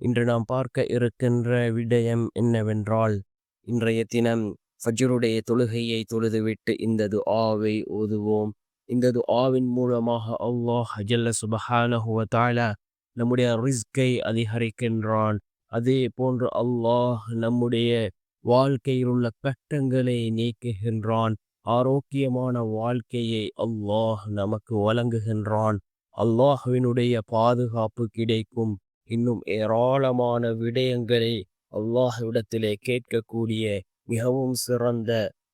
இன்று நாம் பார்க்க இருக்கின்ற விடயம் என்னவென்றால் இன்றைய தினம் ஃபஜ்ருடைய தொழுகையை தொழுதுவிட்டு இந்த ஆவை ஓதுவோம். இந்த ஆவின் மூலமாக அல்லாஹ் ஜல்ல சுபஹானஹு நம்முடைய ரிஸ்கை அதிகரிக்கின்றான். அதே போன்று அல்லாஹ் நம்முடைய வாழ்க்கையில் உள்ள கட்டங்களை நீக்குகின்றான். ஆரோக்கியமான வாழ்க்கையை அல்லாஹ் நமக்கு வழங்குகின்றான். அல்லாஹுவினுடைய பாதுகாப்பு கிடைக்கும். இன்னும் ஏராளமான விடயங்களை அல்லாஹ்விடத்திலே கேட்கக்கூடிய மிகவும் சிறந்த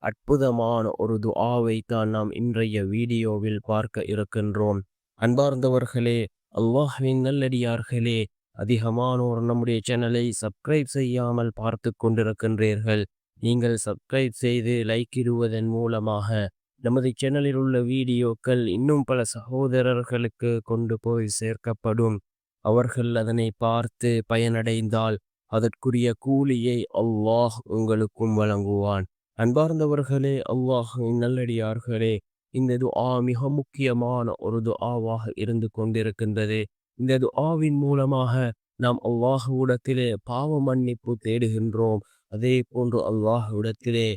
அற்புதமான ஒரு துஆவை தான் நாம் இன்றைய வீடியோவில் பார்க்க இருக்கின்றோம். அன்பார்ந்தவர்களே அல்லாஹ்வின் நல்லடியார்களே அதிகமானோர் நம்முடைய சேனலை சப்ஸ்கிரைப் செய்யாமல் பார்த்து கொண்டிருக்கின்றீர்கள் நீங்கள் சப்ஸ்கிரைப் செய்து லைக் இடுவதன் மூலமாக நமது சேனலில் உள்ள வீடியோக்கள் இன்னும் பல சகோதரர்களுக்கு கொண்டு போய் சேர்க்கப்படும். அவர்கள் அதனை பார்த்து பயனடைந்தால் அதற்குரிய கூலியை அல்லாஹ் உங்களுக்கும் வழங்குவான். அன்பார்ந்தவர்களே அல்லாஹ் நல்லடியார்களே இந்த துஆ மிக முக்கியமான ஒரு துஆவாக இருந்து கொண்டிருக்கின்றது. இந்த துஆவின் மூலமாக நாம் அல்லாஹுவிடத்திலே பாவ மன்னிப்பு தேடுகின்றோம். அதே போன்று அல்லாஹுவிடத்திலே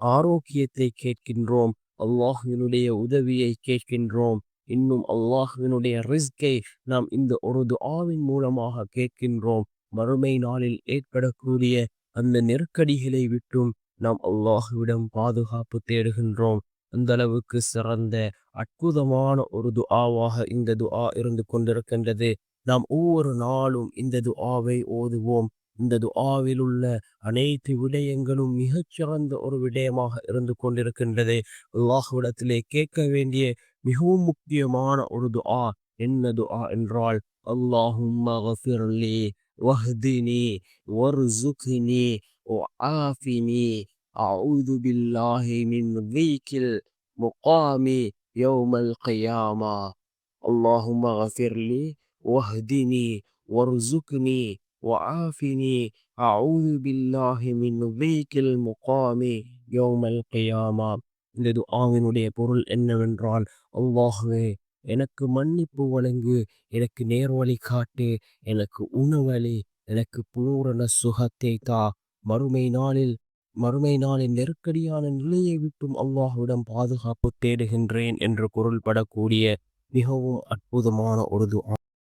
ஆரோக்கியத்தை கேட்கின்றோம். அல்லாஹினுடைய உதவியை கேட்கின்றோம். இன்னும் அல்லாஹுவினுடைய ரிஸ்கை நாம் இந்த ஒரு துஆவின் மூலமாக கேட்கின்றோம். மறுமை நாளில் ஏற்படக்கூடிய அந்த நெருக்கடிகளை விட்டும் நாம் அல்லாஹுவிடம் பாதுகாப்பு தேடுகின்றோம். அந்த அளவுக்கு சிறந்த அற்புதமான ஒரு துஆவாக இந்த துஆ இருந்து கொண்டிருக்கின்றது. நாம் ஒவ்வொரு நாளும் இந்த துஆவை ஓதுவோம். இந்த துஆவில் உள்ள அனைத்து விடயங்களும் மிகச்சிறந்த ஒரு விடயமாக இருந்து கொண்டிருக்கின்றது அல்லாஹுவிடத்திலே கேட்க வேண்டிய மிகவும் முக்கியமான ஒரு துஆ என்ன துஆ என்றால் அல்லாஹும்ம கஃபிர்லி வஹ்தினி வர்சுக்னி وعافني أعوذ بالله من ضيق المقام يوم القيامة اللهم اغفر لي واهدني وارزقني وعافني أعوذ بالله من ضيق المقام يوم القيامة இந்த துஆவினுடைய பொருள் என்னவென்றால் அல்லாஹ்வே எனக்கு மன்னிப்பு வழங்கு எனக்கு நேர்வழி காட்டு எனக்கு உணவளி எனக்கு பூரண சுகத்தை தா மறுமை நாளில் மறுமை நாளின் நெருக்கடியான நிலையை விட்டும் அல்லாஹ்விடம் பாதுகாப்பு தேடுகின்றேன் என்று பொருள்படக்கூடிய மிகவும் அற்புதமான ஒரு துஆ